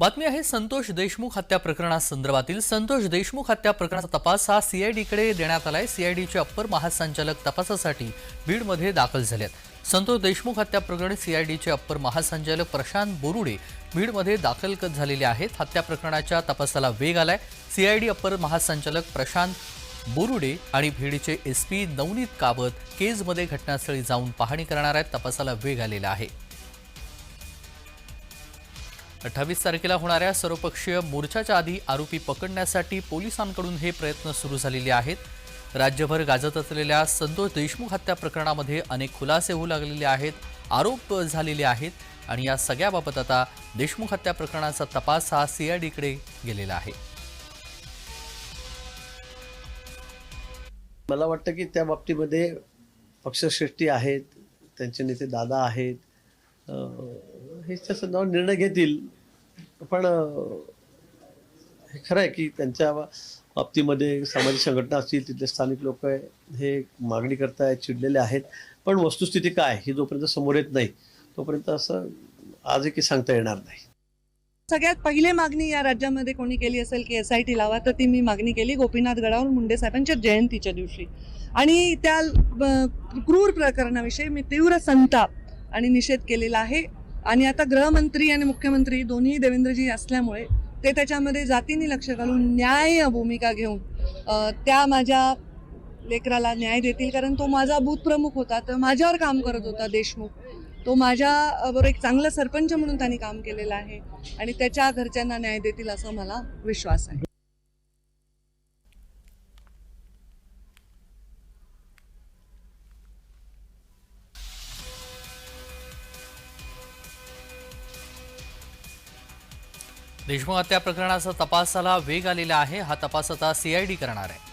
बातमी आहे संतोष देशमुख हत्या प्रकरणासंदर्भातील संतोष देशमुख हत्या प्रकरणाचा तपास हा सीआयडीकडे देण्यात आलाय. सीआयडीचे अप्पर महासंचालक तपासासाठी बीडमध्ये दाखल झाले आहेत संतोष देशमुख हत्या प्रकरणी सीआयडीचे अप्पर महासंचालक प्रशांत बोरुडे बीडमध्ये दाखल झालेले आहेत. हत्या प्रकरणाच्या तपासाला वेग आलाय. सीआयडी अप्पर महासंचालक प्रशांत बोरुडे आणि बीडचे एस पी नवनीत काबत केजमध्ये घटनास्थळी जाऊन पाहणी करणार आहेत. तपासाला वेग आलेला आहे. अठ्ठावीस तारखेला होणाऱ्या सर्वपक्षीय मोर्चाच्या आधी आरोपी पकडण्यासाठी पोलिसांकडून हे प्रयत्न सुरू झालेले आहेत. राज्यभर गाजत असलेल्या संतोष देशमुख हत्या प्रकरणामध्ये अनेक खुलासे होऊ लागलेले आहेत आरोप झालेले आहेत आणि या सगळ्याबाबत आता देशमुख हत्या प्रकरणाचा तपास हा सीआयडीकडे गेलेला आहे. मला वाटतं की त्या बाबतीमध्ये पक्षश्रेष्ठी आहेत त्यांचे नेते दादा आहेत हेच्या संदर्भात निर्णय घेतील. पण हे खरं आहे की त्यांच्या बाबतीमध्ये सामाजिक संघटना असतील तिथले स्थानिक लोक हे मागणी करतायत चिडलेले आहेत. पण वस्तुस्थिती काय? ही जोपर्यंत समोर येत नाही तोपर्यंत असं आजही की सांगता येणार नाही. सगळ्यात पहिली मागणी या राज्यामध्ये कोणी केली असेल की एस आय टी लावा तर ती मी मागणी केली गोपीनाथ गडावर मुंडे साहेबांच्या जयंतीच्या दिवशी. आणि त्या क्रूर प्रकरणाविषयी मी तीव्र संताप आणि निषेध केलेला आहे. आणि आता गृहमंत्री आणि मुख्यमंत्री दोन्ही देवेंद्रजी असल्यामुळे ते त्याच्यामध्ये जातीने लक्ष घालून न्याय भूमिका घेऊन त्या माझ्या लेकराला न्याय देतील. कारण तो माझा बूथप्रमुख होता तर माझ्यावर काम करत होता देशमुख. तो माझ्याबरोबर एक चांगला सरपंच म्हणून त्यांनी काम केलेलं आहे आणि त्याच्या घरच्यांना न्याय देतील असं मला विश्वास आहे. देशमुख हत्या प्रकरणाचा तपासाला वेग आलेला आहे. हा तपास आता सीआयडी करणार आहे.